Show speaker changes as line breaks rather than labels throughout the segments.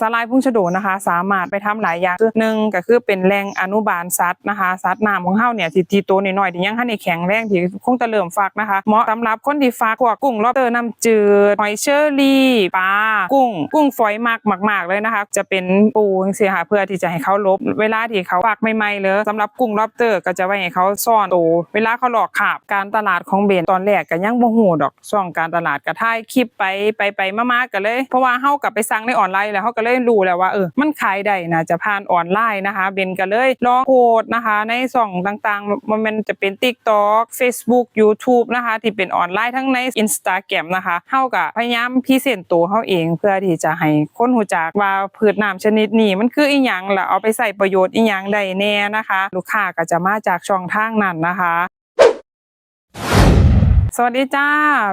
สาลายพุ่งฉโดนะคะ สามารถไปทำหลายอย่างคือหนึ่งก็คือเป็นแหล่งอนุบาลสัตว์นะคะสัตว์น้ำของเฮาเนี่ยที่ที่ตัวน้อยๆที่ยังทันได้แข็งแรงที่คงจะเริ่มฟักนะคะเหมาะสำหรับคนที่ฟักพวกกุ้งลอบเตอร์น้ำจืดหอยเชอรี่ปลากุ้ง กุ้งฝอยมากมากๆเลยนะคะ จะเป็นปูจังซี่ค่ะเพื่อที่จะให้เขาลบ เวลาที่เขาฟักใหม่ๆเลยสำหรับกุ้งลอบเตอร์ก็จะไว้ให้เขาซ่อนตัวเวลาเขาหลอกขาบการตลาดของเบนตอนแรกก็ยังบ่ฮู้ดอกช่องการตลาดก็ถ่ายคลิปไปไปไปมาๆกันเลย เพราะว่าเฮากับไปสั่งในออนไลน์แล้วเฮาก็เลยรู้แล้วว่าเออมันขายได้นะจะผ่านออนไลน์นะคะเบนก็เลยลองโพสนะคะ ในช่องต่างๆ มันจะเป็น TikTok Facebook YouTube นะคะ ที่เป็นออนไลน์ทั้งใน Instagram นะคะเฮาก็พยายามพรีเซนต์ตัวเฮาเองเพื่อที่จะให้คนรู้จักว่าพืชน้ำชนิดนี้มันคืออีหยังแล้วเอาไปใส่ประโยชน์อีหยังได้แน่นะคะ ลูกค้าก็จะมาจากช่องทางนั้นนะคะ สวัสดีจ้า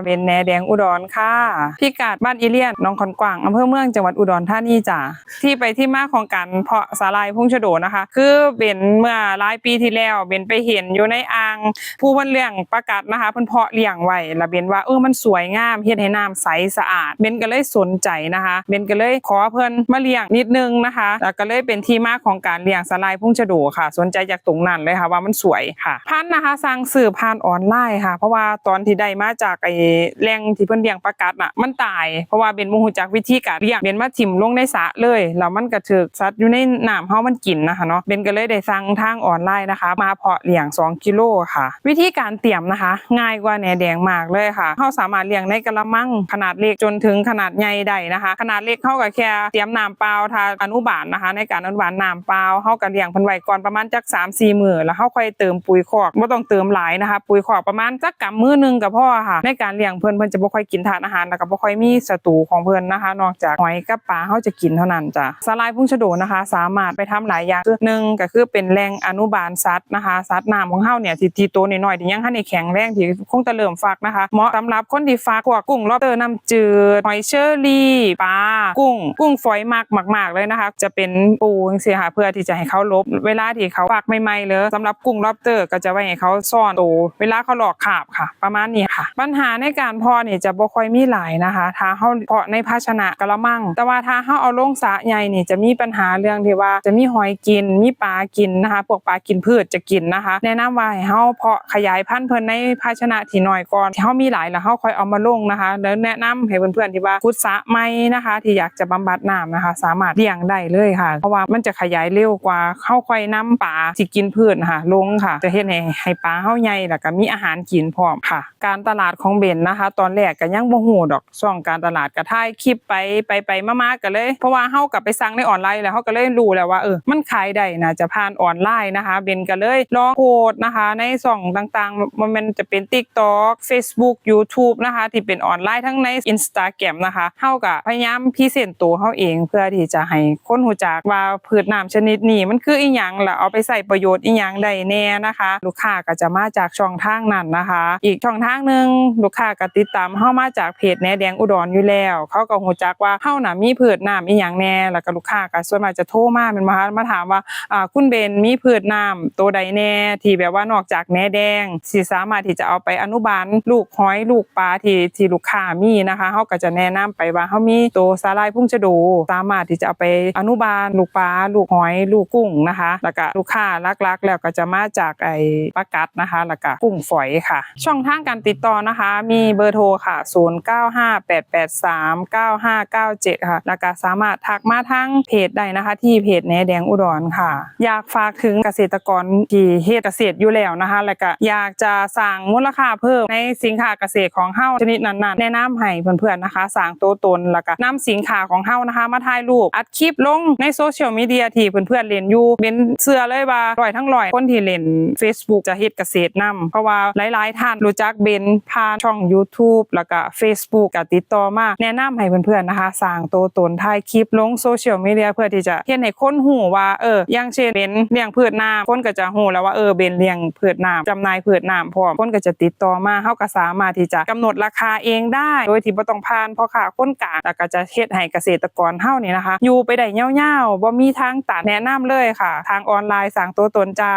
เป็นแหนแดงอุดรค่ะ พิกัดบ้านอีเลียนน้องขอนกวางอำเภอเมืองจังหวัดอุดรธานีจ้าที่ไปที่มาของการเพาะสาลายพุ่งชโดนะคะ คือเป็นเมื่อหลายปีที่แล้วเป็นไปเห็นอยู่ในอ่างผู้เพิ่นเลี้ยงประกาศนะคะเพิ่นเพาะเลี้ยงไว้แล้วเบนว่าเออมันสวยงามเฮ็ดให้น้ำใสสะอาดเบนก็เลยสนใจนะคะเบนก็เลยขอเพิ่นมาเลี้ยงนิดนึงนะคะแล้วก็เลยเป็นที่มาของการเลี้ยงสาลายพุ่งชโดค่ะ สนใจจากตรงนั้นเลยค่ะว่ามันสวยค่ะพันนะคะสร้างสื่อผ่านออนไลน์ค่ะ เพราะว่าตอนที่ได้มาจากไอ้แหล่งที่เพิ่นเลี้ยงประกาศน่ะมันตายเพราะว่าเบนบ่ฮู้จักวิธีการเลี้ยงเบนมาถิ่มลงในสระเลยแล้วมันก็ถูกสัตว์อยู่ในน้ำเฮามันกินนะคะเนาะเบนก็เลยได้สั่งทางออนไลน์นะคะ มาเพาะเลี้ยง 2 กิโลค่ะ วิธีการเตรียมนะคะ ง่ายกว่าแหนแดงมากเลยค่ะเฮาสามารถเลี้ยงในกระมังขนาดเล็กจนถึงขนาดใหญ่ได้นะคะ ขนาดเล็กเฮาก็แค่เตรียมน้ำเปล่าทาอนุบาลนะคะ ในการอนุบาลน้ำเปล่าเฮาก็เลี้ยงเพิ่นไว้ก่อนประมาณจัก3-4มื้อแล้วเฮาค่อยเติมปุ๋ยคอกบ่ต้องเติมหลายนะคะ ปุ๋ยคอกประมาณจักกำมือหนึงก็พอค่ะ ในการเลี้ยงเพิ่นเพิ่นจะบ่ค่อยกินทานอาหารแล้วก็บ่ค่อยมีศัตรูของเพิ่นนะคะ นอกจากหอยกับปลาเฮาจะกินเท่านั้นจ้ะสาลายพุ่งชโดนะคะ สามารถไปทำหลายอย่างคือหนึ่งก็คือเป็นแหล่งอนุบาลสัตว์นะคะสัตว์น้ำของเฮาเนี่ยที่ที่ตัวน้อยๆที่ยังทันได้แข็งแรงที่คงจะเริ่มฟักนะคะเหมาะสำหรับคนที่ฟักพวกกุ้งลอบเตอร์น้ำจืดหอยเชอรี่ปลากุ้ง กุ้งฝอยมากมากๆเลยนะคะ จะเป็นปูจังซี่ค่ะเพื่อที่จะให้เขาลบ เวลาที่เขาฟักใหม่ๆเลยสำหรับกุ้งลอบเตอร์ก็จะไว้ให้เขาซ่อนตัวเวลาเขาหลอกขาบค่ะ ประมาณนี้ค่ะ ปัญหาในการเพาะนี่ยจะบ่ค่อยมีหลายนะคะถ้าเฮาเพาะในภาชนะกะละมัง แต่ว่าถ้าเฮาเอาลงสระใหญ่นี่จะมีปัญหาเรื่องที่ว่าจะมีหอยกิน มีปลากินนะคะพวกปลากินพืชจะกินนะคะ แนะนำว่าให้เฮาเพาะขยายพันธุ์เพิ่นในภาชนะที่น้อยก่อนที่เฮามีหลายแล้วเฮาค่อยเอามาลงนะคะ แล้วแนะนำให้เพื่อนๆที่ว่าขุดสระใหม่นะคะ ที่อยากจะบำบัดน้ำนะคะ สามารถเลี้ยงได้เลยค่ะ เพราะว่ามันจะขยายเร็วกว่าเฮาค่อยนำปลาที่กินพืชนะคะลงค่ะ จะเฮ็ดให้ให้ปลาเฮาใหญ่แล้วก็มีอาหารกินพร้อมค่ะการตลาดของเบนนะคะ ตอนแรกก็ยังบ่ฮู้ดอกช่องการตลาดก็ถ่ายคลิปไปไปไปมาๆกันเลย เพราะว่าเฮากับไปสั่งในออนไลน์แล้วเฮาก็เลยรู้แล้วว่าเออมันขายได้นะจะผ่านออนไลน์นะคะ เบนก็เลยลองโพสนะคะ ในช่องต่างๆ มันมันจะเป็น TikTok Facebook YouTube นะคะ ที่เป็นออนไลน์ทั้งใน Instagram นะคะเฮาก็พยายามพรีเซนต์ตัวเฮาเองเพื่อที่จะให้คนรู้จักว่าพืชน้ำชนิดนี้มันคืออีหยังแล้วเอาไปใส่ประโยชน์อีหยังได้แน่นะคะ ลูกค้าก็จะมาจากช่องทางนั้นนะคะ อีกช่องทางหนึ่งลูกค้าก็ติดตามเฮามาจากเพจแหนแดงอุดรอยู่แล้ว เขาก็รู้จักว่าเฮาน่ะมีพืชน้ำอีหยังแน่แล้วก็ลูกค้าก็ส่วนมากจะโทรมาเป็นมามาถามว่าอ่าคุณเบนมีพืชน้ำตัวใดแน่ที่แบบว่านอกจากแหนแดงสิสามารถที่จะเอาไปอนุบาลลูกหอยลูกปลาที่ที่ลูกค้ามีนะคะเฮาก็จะแนะนำไปว่าเฮามีตัวสาลายพุ่งจะดูสามารถที่จะเอาไปอนุบาลลูกปลาลูกหอยลูกกุ้งนะคะ แล้วก็ลูกค้าลักๆ แล้วก็จะมาจากไอ้ปลากัดนะคะ แล้วก็กุ้งฝอยค่ะ ช่องทางการติดต่อนะคะ มีเบอร์โทรค่ะ 0958839597 ค่ะ แล้วก็สามารถทักมาทั้งเพจได้นะคะ ที่เพจแหนแดงอุดรค่ะ อยากฝากถึงเกษตรกรที่เฮ็ดเกษตรอยู่แล้วนะคะ แล้วก็อยากจะสร้างมูลค่าเพิ่มในสินค้าเกษตรของเฮาชนิดนั้นๆ แนะนำให้เพื่อนๆนะคะสร้างตัวตนแล้วก็นำสินค้าของเฮานะคะ มาถ่ายรูปอัดคลิปลงในโซเชียลมีเดียที่เพื่อนๆเล่นอยู่เป็นเชื่อเลยว่าร้อยทั้งร้อยคนที่เล่น Facebook จะเฮ็ดเกษตรนํเพราะว่าหลายๆท่านรู้จักเบนผ่านช่อง YouTube แล้วก็ Facebook ก็ติดต่อมาแนะนำให้เพื่อนๆนะคะสร้างตัวตนถ่ายคลิปลงโซเชียลมีเดียเพื่อที่จะเฮ็ดให้คนฮู้ว่าเอออย่างเช่นเบนเลี้ยงพืชน้ำคนก็จะฮู้แล้วว่าเออเบนเลี้ยงพืชน้ำจำหน่ายพืชน้ำพร้อมคนก็จะติดต่อมาเฮาก็สามารถที่จะกำหนดราคาเองได้ โดยที่บ่ต้องผ่านพ่อค้าคนกลางแล้วก็จะเฮ็ดให้เกษตรกรเฮานี่นะคะ อยู่ไปได้ยาวๆบ่มีทางตัดแนะนำเลยค่ะ ทางออนไลน์สร้างตัวตนจ้า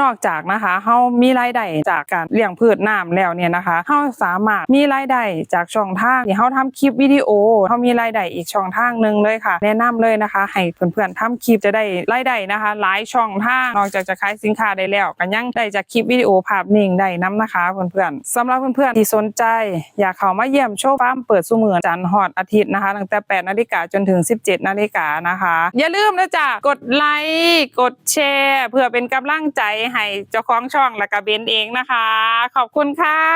นอกจากนะคะเฮามีรายได้จากการเลี้ยงพืชน้ำแล้วเนี่ยเนี่ยนะคะเฮาสามารถมีรายได้จากช่องทางที่เฮาทำคลิปวิดีโอเฮามีรายได้อีกช่องทางหนึ่งเลยค่ะ แนะนำเลยนะคะ ให้เพื่อนๆทำคลิปจะได้รายได้นะคะ หลายช่องทางนอกจากจะขายสินค้าได้แล้วก็ยังได้จากคลิปวิดีโอภาพนิ่งได้นํนะคะเพื่อนๆสำหรับเพื่อนๆที่สนใจ อยากเข้ามาเยี่ยมโชว์ฟาร์มเปิดสุมือนจันทร์ฮอดอาทิตย์นะคะตั้งแต่8นาฬิกาจนถึง 17นาฬิกานะคะ อย่าลืมนะจ๊ะกดไลค์กดแชร์ เพื่อเป็นกำลังใจให้เจ้าของช่องและก็เบนเองนะคะ ขอบคุณค่ะ